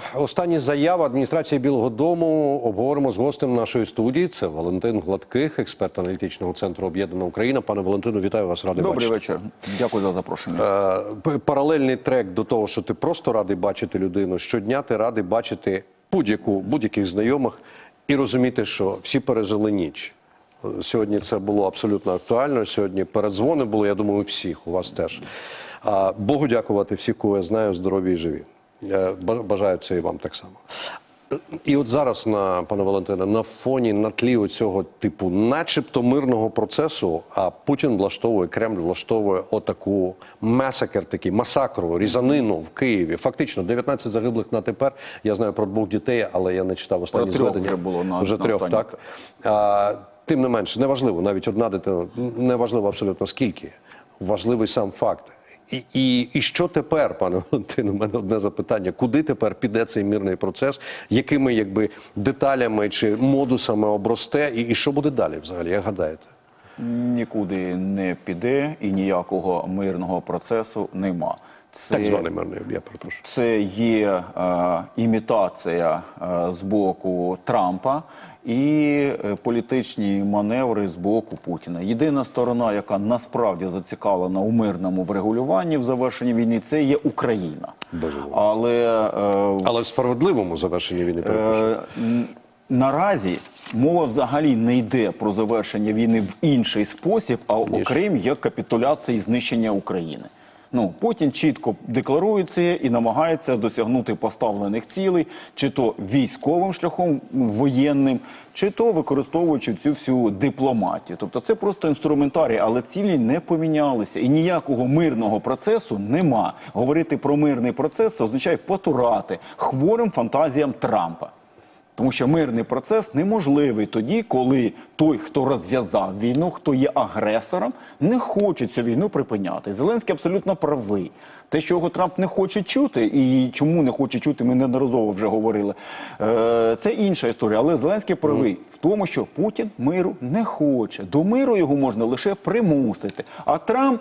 тема останні заяви адміністрації Білого Дому обговоримо з гостем нашої студії. Це Валентин Гладких, експерт аналітичного центру Об'єднана Україна. Пане Валентину, вітаю вас. Радий Добрий бачити. вечір. Дякую за запрошення. Е, Паралельний трек до того, що ти просто радий бачити людину. Щодня ти радий бачити будь-яку будь-яких знайомих і розуміти, що всі пережили ніч. Сьогодні це було абсолютно актуально. Сьогодні передзвони були. Я думаю, у всіх у вас теж. Богу дякувати всіх, кого я знаю, здорові і живі. Е, Бажаю це і вам так само. І от зараз на пане Валентине, на фоні на тлі цього типу, начебто мирного процесу, а Путін влаштовує Кремль влаштовує отаку масакр, такий масакру, різанину в Києві. Фактично 19 загиблих на тепер. Я знаю про двох дітей, але я не читав останні трьох зведення. вже було на- вже на трьох. Так а, тим не менше, неважливо, навіть одна дитина, неважливо абсолютно скільки. Важливий сам факт. І, і, і що тепер, пане Валентину? у мене одне запитання: куди тепер піде цей мирний процес, якими якби деталями чи модусами обросте, і, і що буде далі взагалі? Як гадаєте? Нікуди не піде і ніякого мирного процесу нема. Це, Так званий мирний, я перепрошую. це є е, імітація е, з боку Трампа і е, політичні маневри з боку Путіна. Єдина сторона, яка насправді зацікавлена у мирному врегулюванні в завершенні війни, це є Україна. Безумовно. Але е, Але справедливому завершенні війни перепрошую. Е, Наразі мова взагалі не йде про завершення війни в інший спосіб, а окрім як капітуляції і знищення України. Ну Путін чітко декларує це і намагається досягнути поставлених цілей, чи то військовим шляхом воєнним, чи то використовуючи цю всю дипломатію. Тобто це просто інструментарій, але цілі не помінялися, і ніякого мирного процесу нема. Говорити про мирний процес це означає потурати хворим фантазіям Трампа. Тому що мирний процес неможливий тоді, коли той, хто розв'язав війну, хто є агресором, не хоче цю війну припиняти. Зеленський абсолютно правий. Те, що його Трамп не хоче чути, і чому не хоче чути, ми неодноразово вже говорили. Е, це інша історія. Але Зеленський правий в тому, що Путін миру не хоче. До миру його можна лише примусити. А Трамп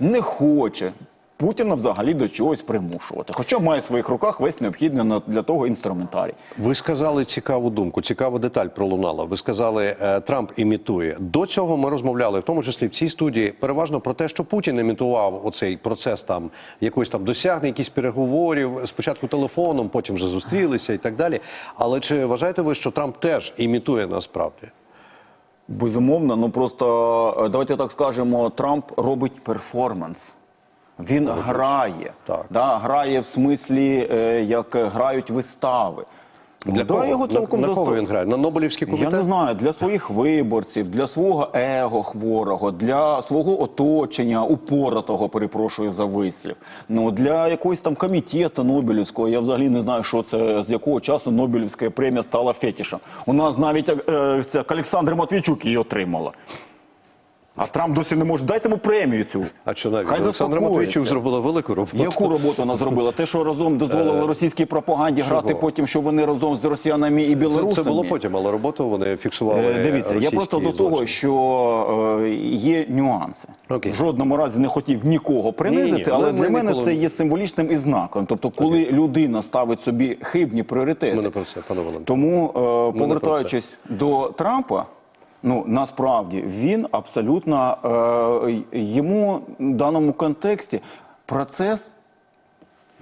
не хоче. Путіна взагалі до чогось примушувати, хоча має в своїх руках весь необхідний на- для того інструментарій. Ви сказали цікаву думку, цікава деталь пролунала. Ви сказали, е, Трамп імітує. До цього ми розмовляли, в тому числі в цій студії, переважно про те, що Путін імітував оцей процес там якось там досягнення, якісь переговорів, спочатку телефоном, потім вже зустрілися і так далі. Але чи вважаєте ви, що Трамп теж імітує насправді? Безумовно, ну просто е, давайте так скажемо, Трамп робить перформанс. Він грає, Так. Да, грає в смислі, е, як грають вистави. Для кого? його на, цілком на кого він грає? На Нобелівський комітет? Я не знаю, для своїх виборців, для свого его хворого, для свого оточення, упоротого, перепрошую за вислів. Ну для якогось там комітету Нобелівського. Я взагалі не знаю, що це з якого часу Нобелівська премія стала фетішем. У нас навіть е, це Олександр Матвійчук її отримала. А Трамп досі не може. Дайте йому премію цю. А що навіть Хай Олександр заспокоїться. Матвійчук зробила велику роботу. Яку роботу вона зробила? Те, що разом дозволили російській пропаганді грати потім, що вони разом з росіянами і Це, білорусами. це було потім, але роботу вони фіксували. Е, Дивіться, я російські просто до того, злочини. що е, є нюанси. Окей. В жодному разі не хотів нікого принизити, Ні-ні, але ми- для ми мене ніколи- це є символічним і знаком. Тобто, коли людина ставить собі хибні пріоритети. Не про це, пане Валентине. Тому, е, про повертаючись до Трампа, ну насправді він абсолютно е, йому в даному контексті процес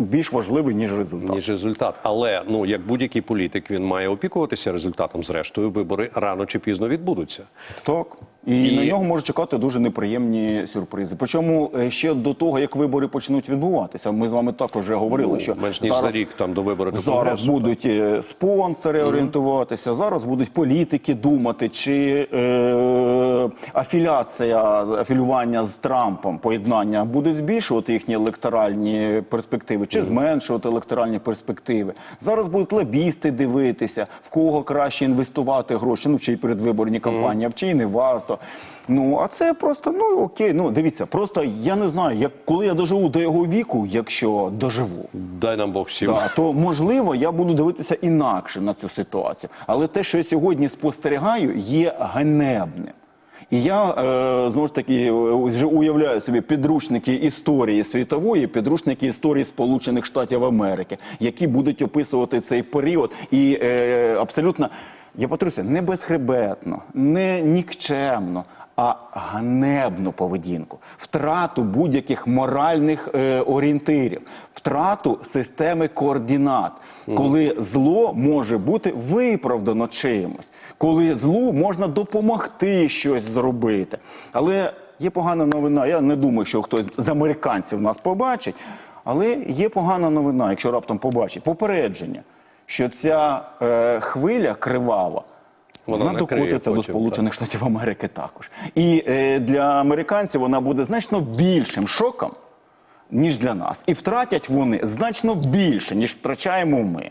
більш важливий, ніж результат. ніж результат. Але ну як будь-який політик, він має опікуватися результатом. Зрештою, вибори рано чи пізно відбудуться. Так. І, І- на нього можуть чекати дуже неприємні сюрпризи. Причому е, ще до того, як вибори почнуть відбуватися, ми з вами також вже говорили, що Ну, менш ніж зараз, за рік там до виборів до зараз Конгресу. будуть е, спонсори орієнтуватися, зараз будуть політики думати, чи е, афіляція, афілювання з Трампом, поєднання буде збільшувати їхні електоральні перспективи, чи зменшувати електоральні перспективи. Зараз будуть лобісти дивитися, в кого краще інвестувати гроші, ну чи й передвиборні кампанії, а в чиї не варто. Ну а це просто ну окей. Ну дивіться, просто я не знаю, як коли я доживу до його віку, якщо доживу. Дай нам Бог всім. Да, то можливо я буду дивитися інакше на цю ситуацію. Але те, що я сьогодні спостерігаю, є ганебним. І я е, знову ж таки е, вже уявляю собі підручники історії світової, підручники історії Сполучених Штатів Америки, які будуть описувати цей період. І е, абсолютно, я повторюся, не безхребетно, не нікчемно, а ганебну поведінку, втрату будь-яких моральних е, орієнтирів, втрату системи координат, коли зло може бути виправдано чимось, коли злу можна допомогти щось зробити. Але є погана новина. Я не думаю, що хтось з американців нас побачить. Але є погана новина, якщо раптом побачить, попередження, що ця е, хвиля кривава. Вона Вона, докотиться до Сполучених Штатів Америки також. І е, для американців вона буде значно більшим шоком, ніж для нас. І втратять вони значно більше, ніж втрачаємо ми.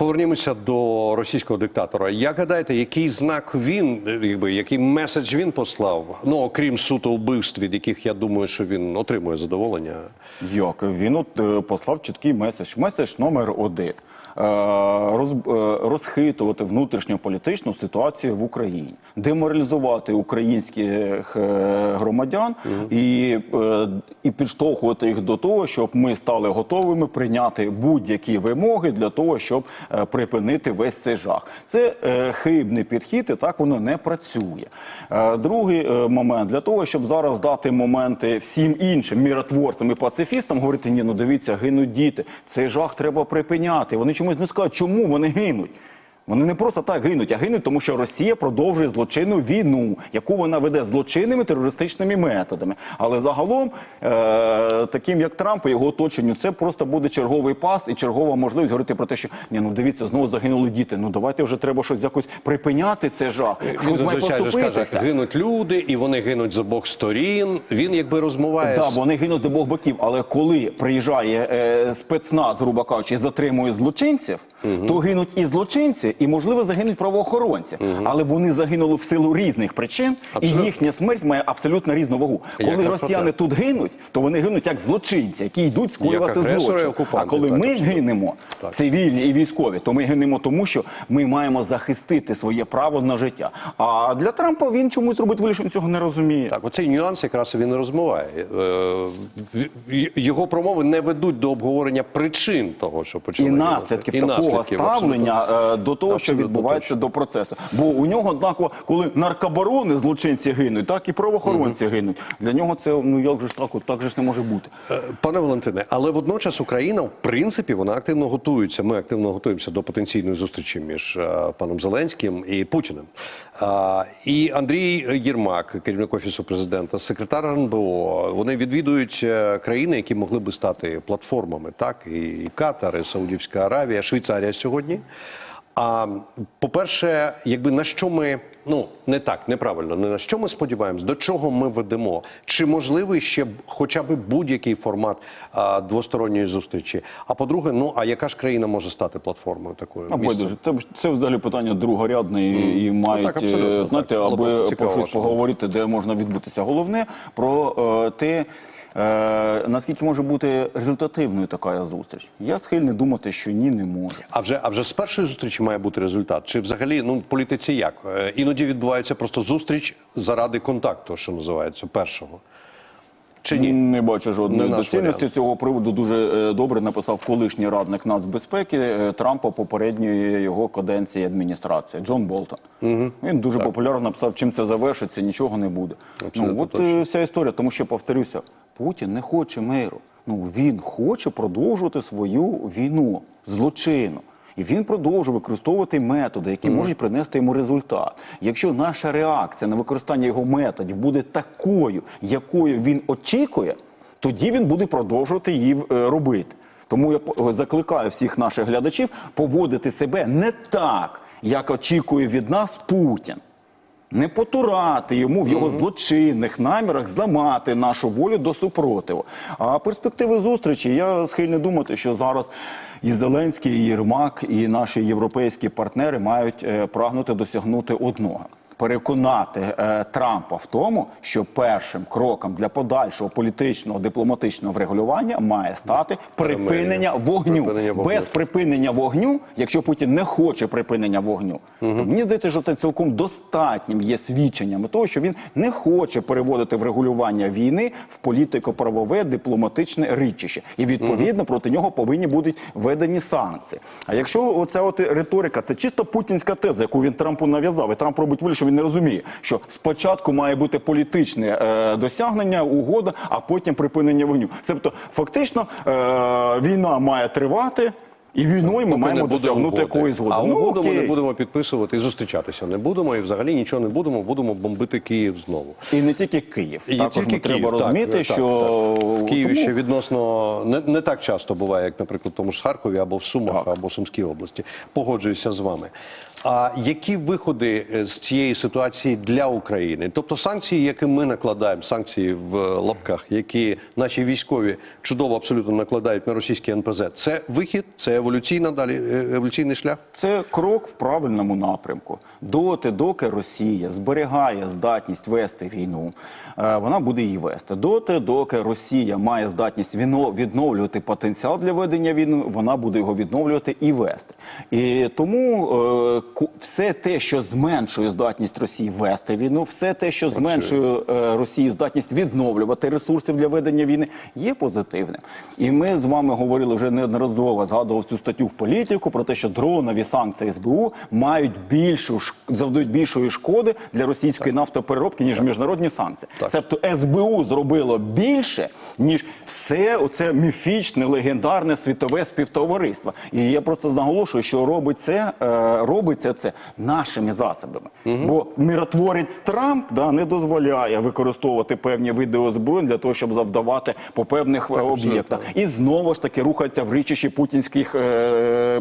Повернімося до російського диктатора. Як гадаєте, який знак він, якби який меседж він послав? Ну окрім суто вбивств, від яких я думаю, що він отримує задоволення. Як він от е, послав чіткий меседж. Меседж номер один. Е, роз, е, розхитувати внутрішньополітичну ситуацію в Україні, деморалізувати українських громадян і, е, і підштовхувати їх до того, щоб ми стали готовими прийняти будь-які вимоги для того, щоб припинити весь цей жах. Це е, хибний підхід, і так воно не працює. Е, другий е, момент для того, щоб зараз дати моменти всім іншим міротворцям і пацифістам, говорити: ні, ну дивіться, гинуть діти. Цей жах треба припиняти. Вони чомусь не скажуть, чому вони гинуть. Вони не просто так гинуть, а гинуть, тому що Росія продовжує злочинну війну, яку вона веде злочинними терористичними методами. Але загалом, е- таким як Трамп і його оточенню, це просто буде черговий пас і чергова можливість говорити про те, що ні, ну дивіться, знову загинули діти. Ну давайте вже треба щось якось припиняти це жах. Він Хтось має зазвичай ж каже, поступитися. гинуть люди, і вони гинуть з обох сторін. Він якби розмоває. Так, з- вони гинуть з обох боків. Але коли приїжджає е, спецназ, грубо кажучи, і затримує злочинців, то гинуть і злочинці, і можливо загинуть правоохоронці. Але вони загинули в силу різних причин, Абсолютно. і їхня смерть має абсолютно різну вагу. Коли про росіяни тут гинуть, то вони гинуть як злочинці, які йдуть скоювати злочин. А коли так, ми абсолютно. гинемо, Так. цивільні і військові, то ми гинемо тому, що ми маємо захистити своє право на життя. А для Трампа він чомусь робить вигляд, він цього не розуміє. Так, оцей нюанс якраз він і розмиває. Е, Його промови не ведуть до обговорення причин того, що і почали наслідків І такого наслідків, ставлення е, до того, що відбувається до процесу. Бо у нього однаково, коли наркобарони злочинці гинуть, так і правоохоронці гинуть. Для нього це ну як же ж так, от так же ж не може бути. Е, Пане Валентине, але водночас Україна, в принципі, вона активно готується. Ми активно готуємося до потенційної зустрічі між е, паном Зеленським і Путіним. А, і Андрій Єрмак, керівник офісу президента, секретар РНБО, вони відвідують е, країни, які могли би стати платформами, так і Катар, і Саудівська Аравія, Швейцарія сьогодні. А по-перше, якби на що ми ну не так, неправильно, не на що ми сподіваємось, до чого ми ведемо? Чи можливий ще хоча б будь-який формат а, двосторонньої зустрічі? А по-друге, ну а яка ж країна може стати платформою такою? А байдуже, це, це взагалі питання другорядне і, і мають так, е, знаєте, так. Аби про щось поговорити, де можна відбутися. Головне про е, те. Е, наскільки може бути результативною така зустріч? Я схильний думати, що ні, не може. А вже а вже з першої зустрічі має бути результат? Чи взагалі ну в політиці як? Е, Іноді відбувається просто зустріч заради контакту, що називається, першого. Чи ні? Не бачу жодної доцільності цього приводу. Дуже е, добре написав колишній радник нацбезпеки Трампа попередньої його каденції адміністрації Джон Болтон. Він дуже популярно написав, чим це завершиться, нічого не буде. Абсолютно ну от точно. вся історія, тому що повторюся, Путін не хоче миру. Ну він хоче продовжувати свою війну злочину. І він продовжує використовувати методи, які можуть принести йому результат. Якщо наша реакція на використання його методів буде такою, якою він очікує, тоді він буде продовжувати її е, робити. Тому я закликаю всіх наших глядачів поводити себе не так, як очікує від нас Путін. Не потурати йому в його злочинних намірах зламати нашу волю до супротиву. А перспективи зустрічі я схильний думати, що зараз і Зеленський, і Єрмак, і наші європейські партнери мають е, прагнути досягнути одного. Переконати е, Трампа в тому, що першим кроком для подальшого політичного дипломатичного врегулювання має стати припинення вогню. Припинення вогню. Без припинення вогню, якщо Путін не хоче припинення вогню, то мені здається, що це цілком достатнім є свідченнями того, що він не хоче переводити врегулювання війни в політико-правове дипломатичне річище, і відповідно проти нього повинні будуть введені санкції. А якщо оця от риторика, це чисто путінська теза, яку він Трампу нав'язав, і Трамп робить що він не розуміє, що спочатку має бути політичне е, досягнення, угода, а потім припинення вогню. Тобто, фактично, е, війна має тривати. І війною ми Поки маємо буде досягнути угоди. якоїсь згоди. А Ну, угоду ми не будемо підписувати і зустрічатися не будемо, і взагалі нічого не будемо, будемо бомбити Київ знову. І не тільки Київ. І Також тільки ми треба Київ, так, розуміти, так, що так. в Києві ще відносно не, не так часто буває, як, наприклад, в тому ж Харкові або в Сумах, Так. або в Сумській області. Погоджуюся з вами. А які виходи е, з цієї ситуації для України? Тобто санкції, які ми накладаємо, санкції в лапках, які наші військові чудово абсолютно накладають на російський НПЗ, це вихід, це еволюційна далі е, еволюційний шлях. Це крок в правильному напрямку. Доти, доки Росія зберігає здатність вести війну, е, вона буде її вести. Доти, доки Росія має здатність відновлювати потенціал для ведення війни, вона буде його відновлювати і вести. І тому е, все те, що зменшує здатність Росії вести війну, все те, що зменшує Росії здатність відновлювати ресурсів для ведення війни, є позитивним. І ми з вами говорили вже неодноразово, згадував цю статтю в політику про те, що дронові санкції СБУ мають більшу завдають більшої шкоди для російської нафтопереробки, ніж міжнародні санкції. Тобто СБУ зробило більше, ніж все оце міфічне, легендарне світове співтовариство. І я просто наголошую, що робить це, е, робиться це нашими засобами. Бо миротворець Трамп да, не дозволяє використовувати певні види озброєнь для того, щоб завдавати по певних е, об'єктах. І знову ж таки рухається в річищі путінських е.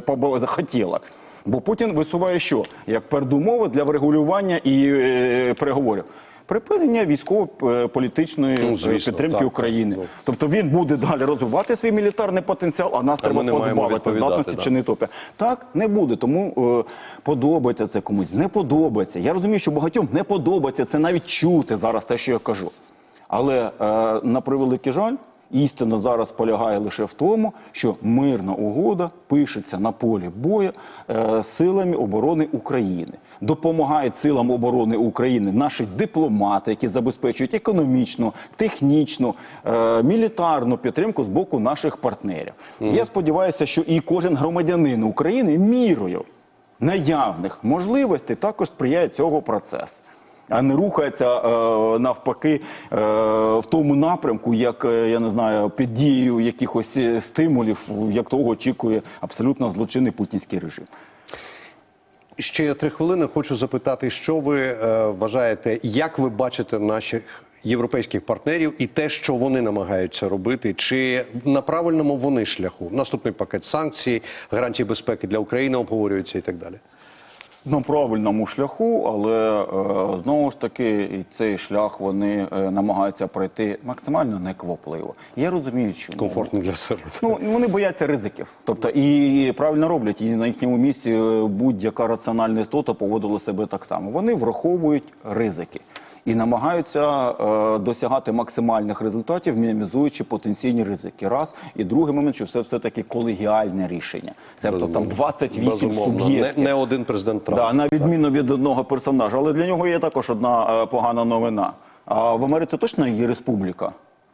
Бо Путін висуває що? Як передумови для врегулювання і е, переговорів. Припинення військово-політичної Ну, звісно, підтримки так, України. так, ну. Тобто він буде далі розвивати свій мілітарний потенціал, а нас А треба позбавити здатності да. чи не топі. Так не буде. Тому е, подобається це комусь, не подобається. Я розумію, що багатьом не подобається це навіть чути зараз те, що я кажу. Але е, на превеликий жаль, істина зараз полягає лише в тому, що мирна угода пишеться на полі бою е, силами оборони України. Допомагають силам оборони України наші дипломати, які забезпечують економічну, технічну, е, мілітарну підтримку з боку наших партнерів. Я сподіваюся, що і кожен громадянин України мірою наявних можливостей також сприяє цього процесу. А не рухається е, навпаки е, в тому напрямку, як е, я не знаю, під дією якихось стимулів, як того очікує абсолютно злочинний путінський режим. Ще три хвилини. Хочу запитати, що ви вважаєте, як ви бачите наших європейських партнерів і те, що вони намагаються робити, чи на правильному вони шляху? Наступний пакет санкцій, гарантії безпеки для України обговорюються і так далі. На правильному шляху, але е, знову ж таки і цей шлях вони е, намагаються пройти максимально неквапливо. Я розумію, чому. Комфортно для себе. Ну вони бояться ризиків. Тобто і правильно роблять, і на їхньому місці е, будь-яка раціональна істота поводила себе так само. Вони враховують ризики і намагаються е, досягати максимальних результатів, мінімізуючи потенційні ризики. Раз і другий момент, що це все таки колегіальне рішення. Тобто там 28 Безумовно. суб'єктів. Не, не один президент Трамп. Да, на відміну від одного персонажа. Але для нього є також одна е, погана новина. А в Америці точно є республіка.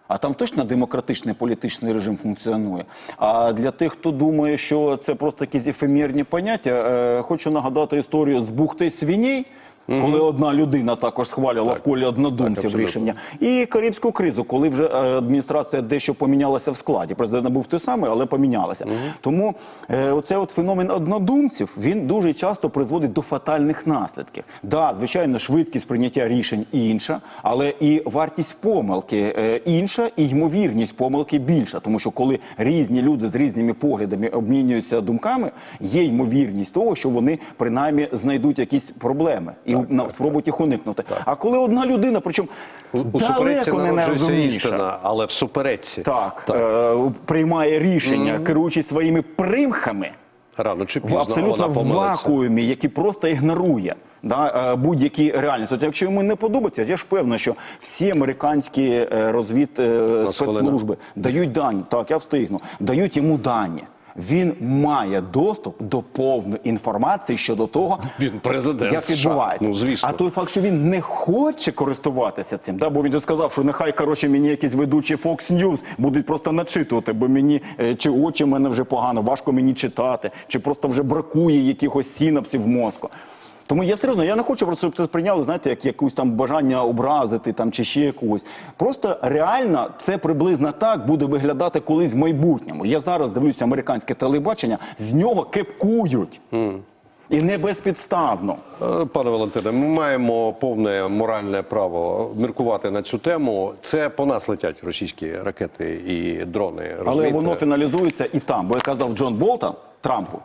А там точно демократичний політичний режим функціонує. А для тих, хто думає, що це просто якісь ефемерні поняття, е, хочу нагадати історію з бухти свиней, коли одна людина також схвалювала в колі однодумців рішення. І Карибську кризу, коли вже е, адміністрація дещо помінялася в складі. Президент був той самий, але помінялася. Тому е, оцей от феномен однодумців він дуже часто призводить до фатальних наслідків. Да, звичайно, швидкість прийняття рішень інша, але і вартість помилки е, інша, і ймовірність помилки більша. Тому що коли різні люди з різними поглядами обмінюються думками, є ймовірність того, що вони принаймні знайдуть якісь проблеми і на- спробують їх уникнути. А коли одна людина, причому У, у далеко не найрозумніша, істина, але в суперечці. так, Е, приймає рішення, керуючись своїми примхами Рано чи в абсолютно в вакуумі, який просто ігнорує. да, е, будь-які реальності. От якщо йому не подобається, я ж певний, що всі американські е, розвід е, спецслужби дають дані. Так, я встигну, дають йому дані. Він має доступ до повної інформації щодо того, Він президент як США. відбувається. Ну, звісно. А той факт, що він не хоче користуватися цим, да, бо він же сказав, що нехай коротше мені якісь ведучі Fox News будуть просто начитувати, бо мені е, чи очі в мене вже погано, важко мені читати, чи просто вже бракує якихось синапсів в мозку. Тому я серйозно, я не хочу просто, щоб це сприйняли, знаєте, як якусь там бажання образити там чи ще якогось. Просто реально це приблизно так буде виглядати колись в майбутньому. Я зараз дивлюся американське телебачення, з нього кепкують. І не безпідставно. Е, Пане Валентине, ми маємо повне моральне право міркувати на цю тему. Це по нас летять російські ракети і дрони. Але воно фіналізується і там. Бо як казав Джон Болтон Трампу,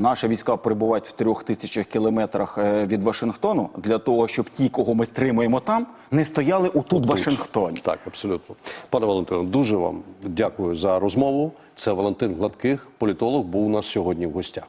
наші війська перебувають в трьох тисячах кілометрах е, від Вашингтону для того, щоб ті, кого ми стримуємо там, не стояли у тут Вашингтоні. Так, абсолютно. Пане Валентине, дуже вам дякую за розмову. Це Валентин Гладких, політолог, був у нас сьогодні в гостях.